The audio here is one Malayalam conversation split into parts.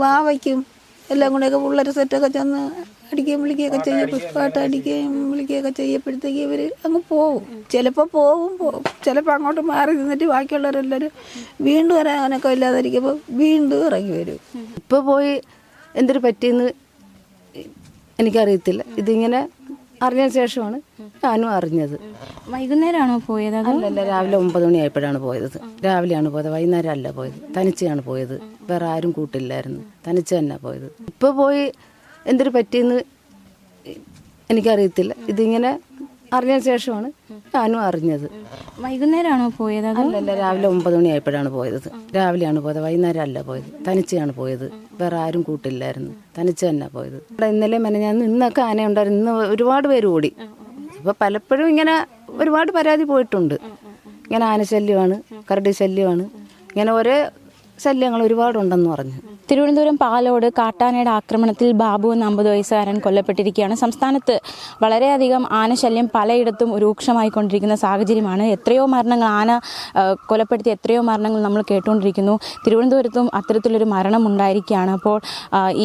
വാ വയ്ക്കും. എല്ലാം കൂടെയൊക്കെ പിള്ളേർ സെറ്റൊക്കെ ചെന്ന് അടിക്കുകയും വിളിക്കുകയൊക്കെ ചെയ്യും. പുഷ്പാട്ട് അടിക്കുകയും വിളിക്കുകയൊക്കെ ചെയ്യുമ്പോഴത്തേക്ക് ഇവർ അങ്ങ് പോവും. ചിലപ്പോൾ പോവും പോവും ചിലപ്പോൾ അങ്ങോട്ട് മാറി നിന്നിട്ട് ബാക്കിയുള്ളവരെല്ലാവരും വീണ്ടും വരാനൊക്കെ ഇല്ലാതിരിക്കുമ്പോൾ വീണ്ടും ഇറങ്ങി വരും. ഇപ്പോൾ പോയി എന്തൊരു പറ്റിയെന്ന് എനിക്കറിയത്തില്ല. ഇതിങ്ങനെ അറിഞ്ഞ ശേഷമാണ് ഞാനും അറിഞ്ഞത്. വൈകുന്നേരമാണോ പോയത് അല്ല അല്ലല്ല രാവിലെ ഒമ്പത് മണിയായപ്പോഴാണ് പോയത്. രാവിലെയാണ് പോയത് വൈകുന്നേരം അല്ല പോയത്. തനിച്ചാണ് പോയത്. വേറെ ആരും കൂട്ടില്ലായിരുന്നു. തനിച്ച് തന്നെ പോയത്. ഇപ്പോൾ പോയി എന്തൊരു പറ്റിയെന്ന് എനിക്കറിയത്തില്ല. ഇതിങ്ങനെ അറിഞ്ഞ ശേഷമാണ് ഞാനും അറിഞ്ഞത്. വൈകുന്നേരമാണോ പോയത് അല്ല അല്ലല്ല രാവിലെ ഒമ്പത് മണിയായപ്പോഴാണ് പോയത്. രാവിലെയാണ് പോയത് വൈകുന്നേരം അല്ല പോയത്. തനിച്ചാണ് പോയത്. വേറെ ആരും കൂട്ടില്ലായിരുന്നു. തനിച്ച് തന്നെ പോയത്. ഇവിടെ ഇന്നലെ മെനഞ്ഞാന്ന് ഇന്നൊക്കെ ആന ഉണ്ടായിരുന്നു ഇന്ന് ഒരുപാട് പേര് ഓടി. അപ്പൊ പലപ്പോഴും ഇങ്ങനെ ഒരുപാട് പരാതി പോയിട്ടുണ്ട്. ഇങ്ങനെ ആനശല്യമാണ് കരടി ശല്യമാണ് ഇങ്ങനെ ഓരോ ശല്യങ്ങൾ ഒരുപാടുണ്ടെന്ന് പറഞ്ഞു. തിരുവനന്തപുരം പാലോട് കാട്ടാനയുടെ ആക്രമണത്തിൽ ബാബു എന്ന അമ്പത് വയസ്സുകാരൻ കൊല്ലപ്പെട്ടിരിക്കുകയാണ്. സംസ്ഥാനത്ത് വളരെയധികം ആനശല്യം പലയിടത്തും രൂക്ഷമായിക്കൊണ്ടിരിക്കുന്ന സാഹചര്യമാണ്. എത്രയോ മരണങ്ങൾ ആന കൊലപ്പെടുത്തിയ എത്രയോ മരണങ്ങൾ നമ്മൾ കേട്ടുകൊണ്ടിരിക്കുന്നു. തിരുവനന്തപുരത്തും അത്തരത്തിലൊരു മരണം ഉണ്ടായിരിക്കുകയാണ്. അപ്പോൾ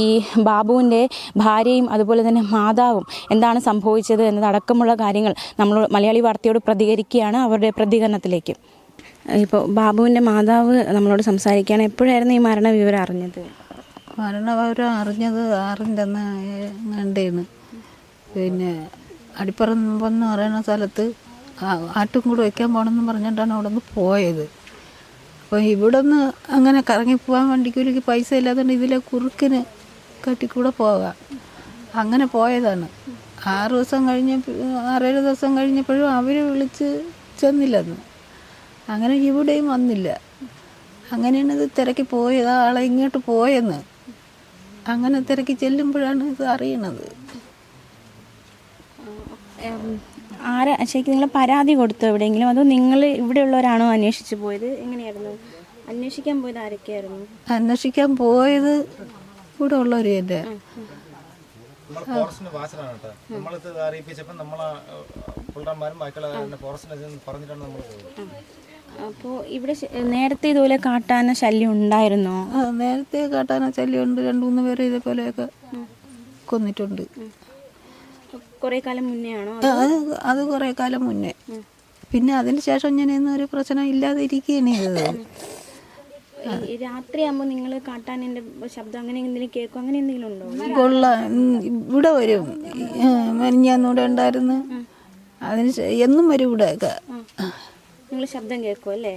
ഈ ബാബുവിന്റെ ഭാര്യയും അതുപോലെ തന്നെ മാതാവും എന്താണ് സംഭവിച്ചത് എന്നതടക്കമുള്ള കാര്യങ്ങൾ നമ്മൾ മലയാളി വാർത്തയോട് പ്രതികരിക്കുകയാണ്. അവരുടെ പ്രതികരണത്തിലേക്ക്. ഇപ്പോൾ ബാബുവിന്റെ മാതാവ് നമ്മളോട് സംസാരിക്കുകയാണ്. എപ്പോഴായിരുന്നു ഈ മരണ വിവരം അറിഞ്ഞത്? മരണവിവരം അറിഞ്ഞത് ആറിന്റെ അന്ന് കണ്ടേന്ന് പിന്നെ അടിപ്പറമ്പെന്ന് പറയുന്ന സ്ഥലത്ത് ആട്ടും കൂടെ വയ്ക്കാൻ പോകണമെന്ന് പറഞ്ഞിട്ടാണ് അവിടെ നിന്ന് പോയത് അപ്പോൾ ഇവിടെ നിന്ന് അങ്ങനെ കറങ്ങിപ്പോകാൻ വണ്ടിക്കൂലിക്ക് പൈസ ഇല്ലാത്തതുകൊണ്ട് ഇതിലെ കുറുക്കിന് കട്ടിക്കൂടെ പോകാം. അങ്ങനെ പോയതാണ്. ആറ് ദിവസം കഴിഞ്ഞ ആറേഴ് ദിവസം കഴിഞ്ഞപ്പോഴും അവർ വിളിച്ച് ചെന്നില്ലെന്ന്. അങ്ങനെ ഇവിടെയും വന്നില്ല. അങ്ങനെയാണ് ഇത് തിരക്കി പോയത് ആളെ ഇങ്ങോട്ട് പോയെന്ന്. അങ്ങനെ തിരക്കി ചെല്ലുമ്പോഴാണ് ഇത് അറിയണത്. ആരാ ശരിക്കും നിങ്ങൾ പരാതി കൊടുത്തോ എവിടെയെങ്കിലും? അതോ നിങ്ങൾ ഇവിടെയുള്ളവരാണോ അന്വേഷിച്ച് പോയത്? എങ്ങനെയായിരുന്നു? അന്വേഷിക്കാൻ പോയത് ആരൊക്കെയായിരുന്നു? അന്വേഷിക്കാൻ പോയത് ഇവിടെ ഉള്ളവർ തന്നെ. നമ്മൾ ഫോറസ്റ്റിന് വാസനാണ് കേട്ടോ. നമ്മളിത് അറിയിപ്പിച്ചപ്പോൾ നമ്മളെ പുള്ളന്മാരും ബാക്കിയുള്ള ഫോറസ്റ്റിനെ പറഞ്ഞിട്ടാണ് നമ്മൾ പോയത്. അപ്പോൾ ഇവിടെ നേരത്തെ ഇതുപോലെ കാട്ടാന ശല്യം ഉണ്ടായിരുന്നോ? നേരത്തെ കാട്ടാന ശല്യം രണ്ട് മൂന്ന് പേര് ഇതേപോലെയൊക്കെ കൊന്നിട്ടുണ്ട്. കുറേ കാലം മുന്നേ ആണോ അത്? അത് കുറേ കാലം മുന്നേ. പിന്നെ അതിന് ശേഷം ഇങ്ങനെയൊന്നും ഒരു പ്രശ്നം ഇല്ലാതെ ഇരിക്കുകയാണ് ചെയ്തത് രാത്രിയാകുമ്പോൾ നിങ്ങൾ കാട്ടാനിന്റെ ശബ്ദം അങ്ങനെ എന്തെങ്കിലും കേൾക്കും? അങ്ങനെ എന്തെങ്കിലും ഉണ്ടോ? കൊള്ള. ഇവിടെ വരും. മെനിഞ്ഞാന്നൂടെ ഉണ്ടായിരുന്നു അതിന് എന്നും വരും ഇവിടെയൊക്കെ. നിങ്ങൾ ശബ്ദം കേൾക്കും അല്ലേ?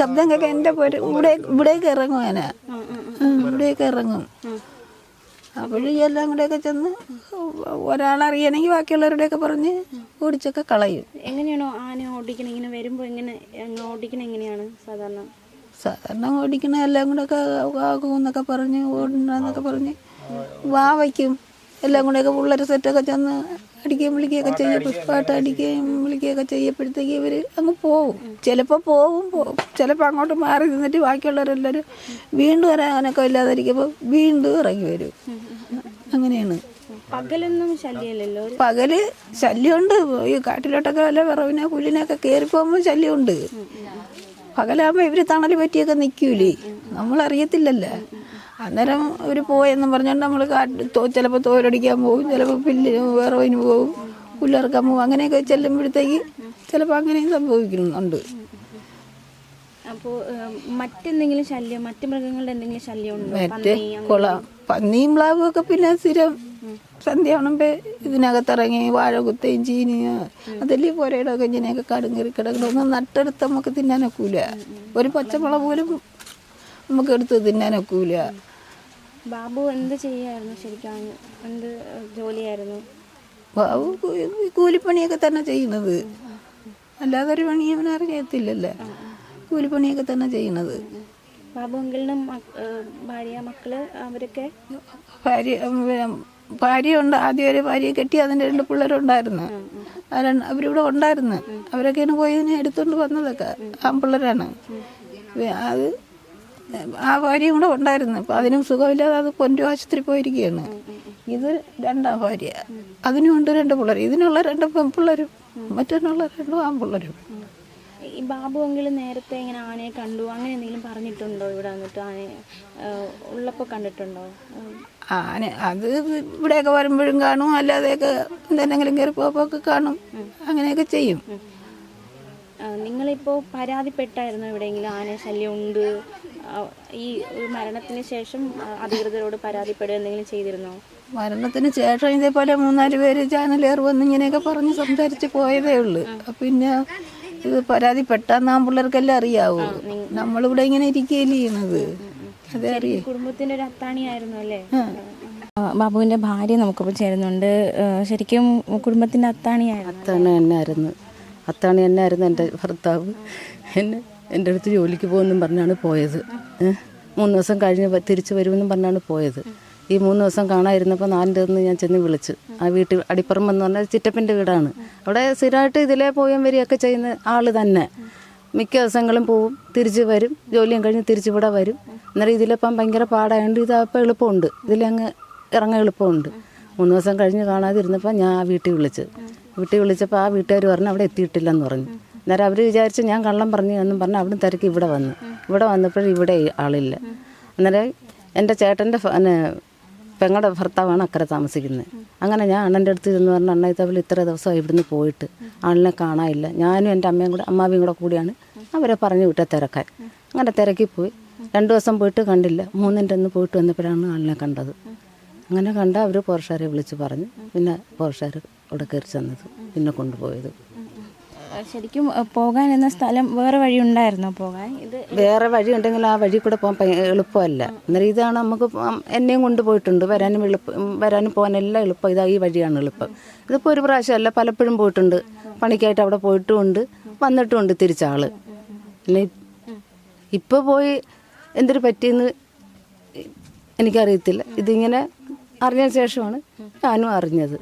ശബ്ദം കേൾക്കാൻ എന്റെ പോര് ഇവിടെ ഇവിടേക്ക് ഇറങ്ങും ഞാൻ ഇവിടേക്ക് ഇറങ്ങും. അപ്പോഴും എല്ലാം കൂടെയൊക്കെ ചെന്ന് ഒരാളറിയണമെങ്കിൽ ബാക്കിയുള്ളവരുടെയൊക്കെ പറഞ്ഞ് ഓടിച്ചൊക്കെ കളയും. എങ്ങനെയാണോ ആന ഓടിക്കണ? ഇങ്ങനെ വരുമ്പോൾ എങ്ങനെ ഓടിക്കണ എങ്ങനെയാണ് സാധാരണ? സാധാരണ ഓടിക്കണ എല്ലാം കൂടെ ഒക്കെ ആകും എന്നൊക്കെ പറഞ്ഞ് ഓടണെന്നൊക്കെ പറഞ്ഞ് വാ വയ്ക്കും. എല്ലാം കൂടെയൊക്കെ പിള്ളേർ സെറ്റൊക്കെ ചെന്ന് അടിക്കുകയും വിളിക്കുകയൊക്കെ ചെയ്യും. പുഷ്പാട്ട് അടിക്കുകയും വിളിക്കുകയൊക്കെ ചെയ്യുമ്പോഴത്തേക്ക് ഇവർ അങ്ങ് പോവും ചിലപ്പോൾ പോവും പോവും ചിലപ്പോൾ അങ്ങോട്ട് മാറി നിന്നിട്ട് ബാക്കിയുള്ളവരെല്ലാവരും വീണ്ടും വരാനൊക്കെ ഇല്ലാതിരിക്കുമ്പോൾ വീണ്ടും ഇറങ്ങി വരും. അങ്ങനെയാണ്. പകലൊന്നും ശല്യമില്ലല്ലോ? പകൽ ശല്യമുണ്ട്. ഈ കാട്ടിലോട്ടൊക്കെ വല്ല വിറവിനെ പുല്ലിനൊക്കെ കയറി പോകുമ്പോൾ ശല്യമുണ്ട്. പകലാകുമ്പോൾ ഇവർ തണൽ പറ്റിയൊക്കെ നിൽക്കൂലേ നമ്മളറിയത്തില്ലല്ലോ. അന്നേരം ഇവർ പോയെന്ന് പറഞ്ഞുകൊണ്ട് നമ്മൾ ചിലപ്പോൾ തോരടിക്കാൻ പോകും ചിലപ്പോൾ പുല്ല് വിറവിന് പോകും പുല്ലിറക്കാൻ പോകും അങ്ങനെയൊക്കെ ചെല്ലുമ്പോഴത്തേക്ക് ചിലപ്പോൾ അങ്ങനെയും സംഭവിക്കുന്നുണ്ട്. അപ്പോൾ മറ്റെന്തെങ്കിലും ശല്യം മറ്റു മൃഗങ്ങളുടെ എന്തെങ്കിലും ശല്യം ഉണ്ടോ മറ്റേ കുള പന്നിയും പ്ലാവും ഒക്കെ പിന്നെ സ്ഥിരം സന്ധ്യ ആവുമ്പോ ഇതിനകത്തിറങ്ങി വാഴ കുത്തയും ചീനി അതല്ലേ പുരയിടമൊക്കെ ഇങ്ങനെയൊക്കെ കടും കയറി കിടക്കണം ഒന്നും നട്ടെടുത്ത് നമുക്ക് തിന്നാനൊക്കൂല. ഒരു പച്ചമുളക് പോലും നമുക്ക് എടുത്ത് തിന്നാനൊക്കൂല. ബാബു എന്ത് ചെയ്യായിരുന്നു ശരിക്കും? എന്ത് ജോലിയായിരുന്നു? ബാബു കൂലിപ്പണിയൊക്കെ തന്നെ ചെയ്യുന്നത്. അല്ലാതെ ഒരു പണി അവൻ അറിയത്തില്ലല്ലോ? കൂലിപ്പണിയൊക്കെ തന്നെ ചെയ്യുന്നത്. ബാബു എങ്കിലും ഭാര്യ മക്കൾ അവരൊക്കെ? ഭാര്യ ഭാര്യ ഉണ്ട്. ആദ്യം ഒരു ഭാര്യയെ കെട്ടി അതിന്റെ രണ്ട് പിള്ളേരുണ്ടായിരുന്നു. ആ രണ്ട് അവരിവിടെ ഉണ്ടായിരുന്നു. അവരൊക്കെയാണ് പോയി ഇതിനെ എടുത്തുകൊണ്ട് വന്നതൊക്കെ. ആൺപിള്ളേരാണ്. പിള്ളേരാണ് അത് ആ ഭാര്യയും കൂടെ ഉണ്ടായിരുന്നു. അപ്പം അതിനും സുഖമില്ലാതെ അത് പൊന്നു ആശുപത്രി പോയിരിക്കുകയാണ്. ഇത് രണ്ടാം ഭാര്യ. അതിനും ഉണ്ട് രണ്ട് പിള്ളേർ ഇതിനുള്ള രണ്ട് പെൺപിള്ളേരും മറ്റൊന്നുള്ള രണ്ടും ആൺപിള്ളേരും. ഈ ബാബു അങ്കിൾ നേരത്തെ ഇങ്ങനെ ആനയെ കണ്ടു. അങ്ങനെ എന്തെങ്കിലും പറഞ്ഞിട്ടുണ്ടോ ഇവിടെ വന്നിട്ട്? ആനയെ ഉള്ളപ്പോൾ കണ്ടിട്ടുണ്ടോ. ആന അത് ഇവിടെയൊക്കെ വരുമ്പോഴും കാണും. അല്ലാതെയൊക്കെ എന്തെങ്കിലും കയറി പോകുമ്പോൾ കാണും. അങ്ങനെയൊക്കെ ചെയ്യും. നിങ്ങളിപ്പോൾ പരാതിപ്പെട്ടായിരുന്നു എവിടെയെങ്കിലും ആന ശല്യം ഉണ്ട് ഈ ഒരു മരണത്തിന് ശേഷം അധികൃതരോട് പരാതിപ്പെടുക എന്തെങ്കിലും ചെയ്തിരുന്നോ? മരണത്തിന് ശേഷം ഇതേപോലെ മൂന്നാൽ പേര് ചാനലേർ വന്ന് ഇങ്ങനെയൊക്കെ പറഞ്ഞ് സംസാരിച്ച് പോയതേ ഉള്ളൂ. പിന്നെ ഇത് പരാതിപ്പെട്ടാന്ന് ആ പിള്ളേർക്കെല്ലാം അറിയാവൂ. നമ്മളിവിടെ ഇങ്ങനെ ഇരിക്കുകയല്ലേ ചെയ്യുന്നത്. അതേ അറിയാം. കുടുംബത്തിന്റെ ഒരു അത്താണിയായിരുന്നു അല്ലേ? ബാബുവിന്റെ ഭാര്യ നമുക്കിപ്പോൾ ചേരുന്നുണ്ട്. ശരിക്കും കുടുംബത്തിന്റെ അത്താണിയായിരുന്നു അത്താണ് എന്നായിരുന്നു അത്താണ് എന്നായിരുന്നു എന്റെ ഭർത്താവ്. എന്നെ എന്റെ അടുത്ത് ജോലിക്ക് പോകുമെന്നും പറഞ്ഞാണ് പോയത്. മൂന്ന് ദിവസം കഴിഞ്ഞ് തിരിച്ചു വരുമെന്നും പറഞ്ഞാണ് പോയത്. ഈ മൂന്ന് ദിവസം കാണാതിരുന്നപ്പോൾ നാലിന്റെ ഒന്ന് ഞാൻ ചെന്ന് വിളിച്ചു. ആ വീട്ടിൽ അടിപ്പുറം എന്ന് പറഞ്ഞാൽ ചിറ്റപ്പന്റെ വീടാണ്. അവിടെ സ്ഥിരമായിട്ട് ഇതിലേ പോയും വരികയൊക്കെ ചെയ്യുന്ന ആൾ തന്നെ. മിക്ക ദിവസങ്ങളും പോവും തിരിച്ച് വരും ജോലിയും കഴിഞ്ഞ് തിരിച്ച് ഇവിടെ വരും. അന്നേരം ഇതിലിപ്പം ഭയങ്കര പാടായതുകൊണ്ട് ഇതപ്പം എളുപ്പമുണ്ട്. ഇതിലങ്ങ് ഇറങ്ങാൻ എളുപ്പമുണ്ട്. മൂന്ന് ദിവസം കഴിഞ്ഞ് കാണാതിരുന്നപ്പോൾ ഞാൻ ആ വീട്ടിൽ വിളിച്ച്. വീട്ടിൽ വിളിച്ചപ്പോൾ ആ വീട്ടുകാർ പറഞ്ഞു അവിടെ എത്തിയിട്ടില്ലെന്ന് പറഞ്ഞു. അന്നേരം അവർ വിചാരിച്ച് ഞാൻ കള്ളം പറഞ്ഞു എന്നും പറഞ്ഞ് അവിടെ തിരക്ക് ഇവിടെ വന്നു. ഇവിടെ വന്നപ്പോഴും ഇവിടെ ആളില്ല. അന്നേരം എന്റെ ചേട്ടന്റെ പെങ്ങളുടെ ഭർത്താവാണ് അക്കരെ താമസിക്കുന്നത് അങ്ങനെ ഞാൻ അണ്ണന്റെ അടുത്ത് ചെന്ന് പറഞ്ഞു അണ്ണ ഇതേപോലെ ഇത്ര ദിവസമായി ഇവിടുന്ന് പോയിട്ട് ആളിനെ കാണാനില്ല. ഞാനും എന്റെ അമ്മയും കൂടെ അമ്മാവിയും കൂടെ കൂടിയാണ് അവരെ പറഞ്ഞു വിട്ട തിരക്കാൻ. അങ്ങനെ തിരക്കി പോയി. രണ്ട് ദിവസം പോയിട്ട് കണ്ടില്ല. മൂന്നിന്റെ അന്ന് പോയിട്ട് വന്നപ്പോഴാണ് ആളിനെ കണ്ടത്. അങ്ങനെ കണ്ട അവർ പോർഷാരെ വിളിച്ച് പറഞ്ഞു. പിന്നെ പോർഷാർ അവിടെ കയറി ചെന്നത് പിന്നെ കൊണ്ടുപോയത്. ശരിക്കും പോകാൻ എന്ന സ്ഥലം വേറെ വഴി ഉണ്ടായിരുന്നോ പോകാൻ? ഇത് വേറെ വഴി ഉണ്ടെങ്കിൽ ആ വഴി കൂടെ പോകാൻ എളുപ്പമല്ല. അന്നേരം ഇതാണ് നമുക്ക് എന്നെയും കൊണ്ടുപോയിട്ടുണ്ട് വരാനും എളുപ്പം വരാനും പോകാൻ എല്ലാം എളുപ്പം. ഇതാ ഈ വഴിയാണ് എളുപ്പം. ഇതിപ്പോൾ ഒരു പ്രാവശ്യമല്ല പലപ്പോഴും പോയിട്ടുണ്ട്. പണിക്കായിട്ട് അവിടെ പോയിട്ടുമുണ്ട് വന്നിട്ടുമുണ്ട് തിരിച്ചാൾ. പിന്നെ ഇപ്പോൾ പോയി എന്തൊരു പറ്റിയെന്ന് എനിക്കറിയത്തില്ല. ഇതിങ്ങനെ അറിഞ്ഞ ശേഷമാണ് ഞാനും അറിഞ്ഞത്.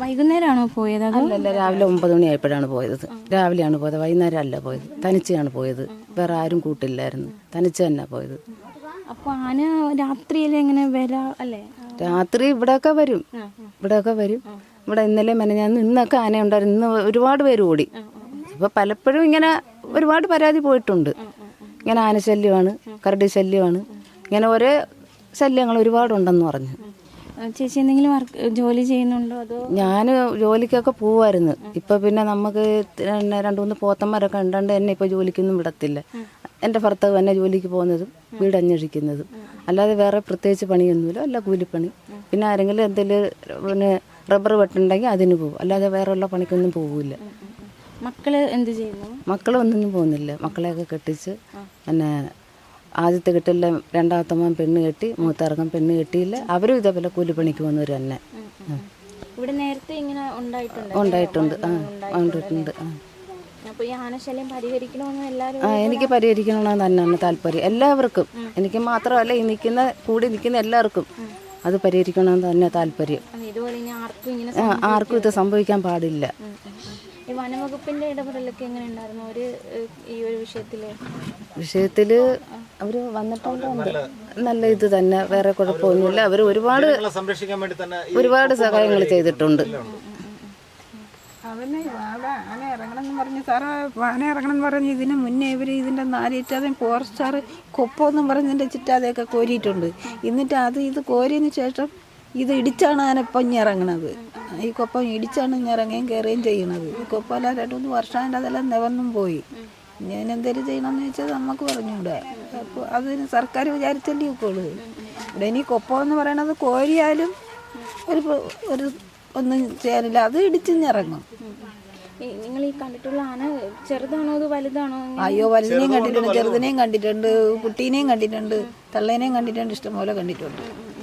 വൈകുന്നേരമാണോ പോയത് അല്ല അല്ലല്ല രാവിലെ ഒമ്പത് മണിയായപ്പോഴാണ് പോയത്. രാവിലെയാണ് പോയത് വൈകുന്നേരം അല്ല പോയത്. തനിച്ചാണ് പോയത്. വേറെ ആരും കൂട്ടില്ലായിരുന്നു. തനിച്ച് തന്നെ പോയത്. അപ്പോൾ ആന രാത്രിയിൽ എങ്ങനെ വരാ അല്ലേ? രാത്രി ഇവിടെയൊക്കെ വരും. ഇവിടെയൊക്കെ വരും. ഇവിടെ ഇന്നലെ മെനഞ്ഞാന്ന് ഇന്നൊക്കെ ആന ഉണ്ടായിരുന്നു ഇന്ന് ഒരുപാട് പേര് ഓടി അപ്പോൾ പലപ്പോഴും ഇങ്ങനെ ഒരുപാട് പരാതി പോയിട്ടുണ്ട്. ഇങ്ങനെ ആന ശല്യമാണ് കരടി ശല്യമാണ് ഇങ്ങനെ ഒരേ ശല്യങ്ങൾ ഒരുപാടുണ്ടെന്ന് പറഞ്ഞു. ചേച്ചി എന്തെങ്കിലും വർക്ക് ജോലി ചെയ്യുന്നുണ്ടോ അതോ? ഞാൻ ജോലിക്കൊക്കെ പോവായിരുന്നു. ഇപ്പൊ പിന്നെ നമുക്ക് രണ്ടു മൂന്ന് പോത്തന്മാരൊക്കെ ഉണ്ടാണ്ട് എന്നെ ഇപ്പൊ ജോലിക്കൊന്നും വിടത്തില്ല. എന്റെ ഭർത്താവ് എന്നെ ജോലിക്ക് പോകുന്നതും വീട് അന്വേഷിക്കുന്നതും അല്ലാതെ വേറെ പ്രത്യേകിച്ച് പണിയൊന്നുമില്ല. അല്ല കൂലിപ്പണി. പിന്നെ ആരെങ്കിലും എന്തെങ്കിലും പിന്നെ റബ്ബർ വെട്ടുണ്ടെങ്കിൽ അതിന് പോകും. അല്ലാതെ വേറെ ഉള്ള പണിക്കൊന്നും പോകില്ല മക്കൾ എന്ത് ചെയ്യുന്നു? മക്കളൊന്നും പോകുന്നില്ല. മക്കളെയൊക്കെ കെട്ടിച്ച് പിന്നെ ആദ്യത്തെ കെട്ടില്ല രണ്ടാമത്തെ മോൻ പെണ്ണ് കെട്ടി മൂത്തിറക്കം പെണ്ണ് കെട്ടിയില്ല. അവരും ഇതേപോലെ കൂലിപ്പണിക്ക് വന്നവർ തന്നെ. ഇവിടെ നേരത്തെ ഇങ്ങനെ ഉണ്ടായിട്ടുണ്ട് ഉണ്ടായിട്ടുണ്ട്. ആ ഉണ്ടായിട്ടുണ്ട് എനിക്ക് പരിഹരിക്കണമെന്ന് തന്നെയാണ് താല്പര്യം. എല്ലാവർക്കും. എനിക്ക് മാത്രമല്ല ഈ നിൽക്കുന്ന കൂടി നിൽക്കുന്ന എല്ലാവർക്കും അത് പരിഹരിക്കണമെന്ന് തന്നെ താല്പര്യം. ആർക്കും ഇത് സംഭവിക്കാൻ പാടില്ല. വനവകുപ്പിന്റെ ഇടപെടലൊക്കെ എങ്ങനെയുണ്ടായിരുന്നു ഒരു ഈ ഒരു വിഷയത്തിൽ? വിഷയത്തിൽ അവർ വന്നിട്ടുണ്ട് നല്ല ഇത് തന്നെ വേറെ കുഴപ്പമൊന്നുമില്ല. അവർ ഒരുപാട് സംരക്ഷിക്കാൻ വേണ്ടി തന്നെ ഒരുപാട് സഹായങ്ങൾ ചെയ്തിട്ടുണ്ട്. അവനെ ആന ഇറങ്ങണം എന്ന് പറഞ്ഞ് സാറേ ആന ഇറങ്ങണം എന്ന് പറഞ്ഞ് ഇതിന് മുന്നേ ഇവർ ഇതിന്റെ നാലിറ്റാതെ ഫോറസ്റ്റാർ കൊപ്പമെന്നും പറഞ്ഞതിന്റെ ചുറ്റാതെയൊക്കെ കോരിയിട്ടുണ്ട്. എന്നിട്ട് അത് ഇത് കോരിയതിന് ശേഷം ഇത് ഇടിച്ചാണ് ആന ഇപ്പം ഇറങ്ങണത്. ഈ കൊപ്പം ഇടിച്ചാണ് ഇറങ്ങുകയും കയറുകയും ചെയ്യണത്. ഈ കൊപ്പമെല്ലാം രണ്ട് മൂന്ന് വർഷം അതിന്റെ അതെല്ലാം നിവന്നും പോയി. ഞാൻ എന്തെങ്കിലും ചെയ്യണമെന്ന് വെച്ചാൽ നമുക്ക് പറഞ്ഞൂടെ അപ്പോൾ അതിന് സർക്കാർ വിചാരിച്ചല്ലേ ഒക്കുള്ളൂ. ഇവിടെ ഇനി കൊപ്പം എന്ന് പറയണത് കോരിയാലും ഒരു ഒരു ഒന്നും ചെയ്യാനില്ല. അത് ഇടിച്ചിറങ്ങും നിങ്ങൾ ഈ കണ്ടിട്ടുള്ള ആന ചെറുതാണോ അത് വലുതാണോ? അയ്യോ വലുതിനെയും കണ്ടിട്ടുണ്ട്. ചെറുതിനെയും കണ്ടിട്ടുണ്ട്. കുട്ടീനെയും കണ്ടിട്ടുണ്ട്. തള്ളേനെയും കണ്ടിട്ടുണ്ട്. ഇഷ്ടംപോലെ കണ്ടിട്ടുണ്ട്.